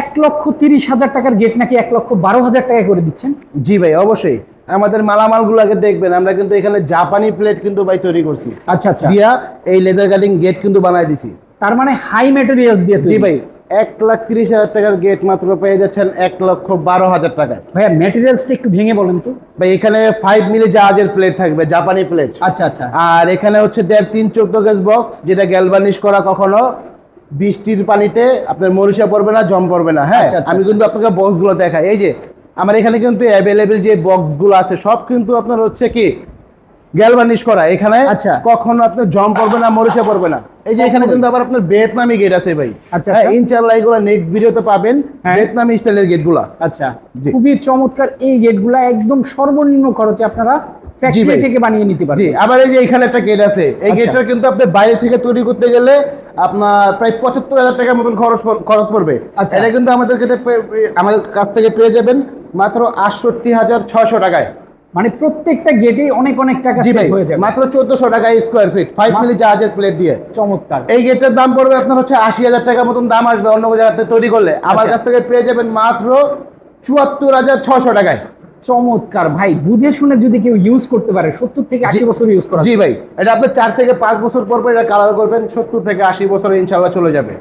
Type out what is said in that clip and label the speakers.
Speaker 1: এক লক্ষ তিরিশ হাজার টাকার গেট নাকি এক লক্ষ বারো হাজার টাকা করে দিচ্ছেন?
Speaker 2: জি ভাই অবশ্যই। আমাদের মালামালগুলো আগে দেখবেন আমরা কিন্তু এখানে জাপানি প্লেট কিন্তু ভাই তৈরি করছি।
Speaker 1: আচ্ছা আচ্ছা।
Speaker 2: দিয়া এই লেদার কাটিং গেট কিন্তু বানাই দিছি।
Speaker 1: তার মানে হাই ম্যাটেরিয়ালস দিয়ে
Speaker 2: জি ভাই এক লাখ তিরিশ হাজার টাকার গেট মাত্র পেয়ে যাচ্ছেন এক লক্ষ বারো হাজার টাকায়।
Speaker 1: ভাইয়া ম্যাটেরিয়ালসটা একটু ভেঙে বলেন তো।
Speaker 2: ভাই এখানে ফাইভ মিলি জাহাজের প্লেট থাকবে জাপানি প্লেট
Speaker 1: আচ্ছা আচ্ছা।
Speaker 2: আর এখানে হচ্ছে দেড় তিন চোদ্দ গেজ বক্স যেটা গ্যালভানিশ করা কখনো বৃষ্টির পানিতে আপনার মরিচা পড়বে না জম পড়বে না হ্যাঁ?
Speaker 1: আচ্ছা, আচ্ছা,
Speaker 2: আমি কিন্তু আপনাকে বক্সগুলো দেখাই। এই যে আমার এখানে কিন্তু অ্যাভেলেবেল যে বক্সগুলো আছে সব কিন্তু আপনার হচ্ছে কি গ্যালভানিশ করা। এখানে
Speaker 1: আচ্ছা।
Speaker 2: কখনো আপনার জম পড়বে না মরিচা পড়বে না। এই যে এখানে কিন্তু আবার আপনার ভিয়েতনামি গেট আছে ভাই।
Speaker 1: আচ্ছা,
Speaker 2: হ্যাঁ
Speaker 1: আচ্ছা।
Speaker 2: ইনশাআল্লাহ এগুলো নেক্সট ভিডিওতে পাবেন
Speaker 1: হ্যাঁ।
Speaker 2: ভিয়েতনামি স্টাইলের গেটগুলা
Speaker 1: আচ্ছা। খুবই চমৎকার এই গেটগুলা একদম সর্বনিম্ন খরচে আপনারা ফ্যাক্টরি থেকে বানিয়ে নিতে
Speaker 2: জি আবার এই যে এখানে একটা গেট আছে। এই
Speaker 1: আচ্ছা।
Speaker 2: গেটটা কিন্তু আপনি বাইরে থেকে তৈরি করতে গেলে আপনার প্রায় পঁচাত্তর হাজার টাকার মতন খরচ খরচ পড়বে।
Speaker 1: আচ্ছা।
Speaker 2: এটা কিন্তু আমাদের কাছে আমাদের কাছ থেকে পেয়ে যাবেন মাত্র আটষট্টি হাজার ছয়শো টাকায়।
Speaker 1: মানে প্রত্যেকটা গেটে অনেক অনেক টাকা হয়ে যাবে।
Speaker 2: মাত্র চোদ্দশো টাকায় স্কোয়ার ফিট ফাইভ মিলি জাহাজের প্লেট দিয়ে।
Speaker 1: চমৎকার।
Speaker 2: এই গেটের দাম পড়বে আপনার হচ্ছে আশি হাজার টাকার মতন দাম আসবে অন্য জায়গাতে তৈরি করলে। আমার
Speaker 1: আচ্ছা।
Speaker 2: কাছ থেকে পেয়ে যাবেন মাত্র চুয়াত্তর হাজার ছয়শো টাকায়।
Speaker 1: চমৎকার। ভাই বুঝে শুনে যদি কেউ ইউজ করতে পারে সত্তর থেকে আশি বছর ইউজ করা
Speaker 2: জি ভাই এটা আপনি চার থেকে পাঁচ বছর পর পর এটা কালার করবেন সত্তর থেকে আশি বছর ইনশাল্লাহ চলে যাবে।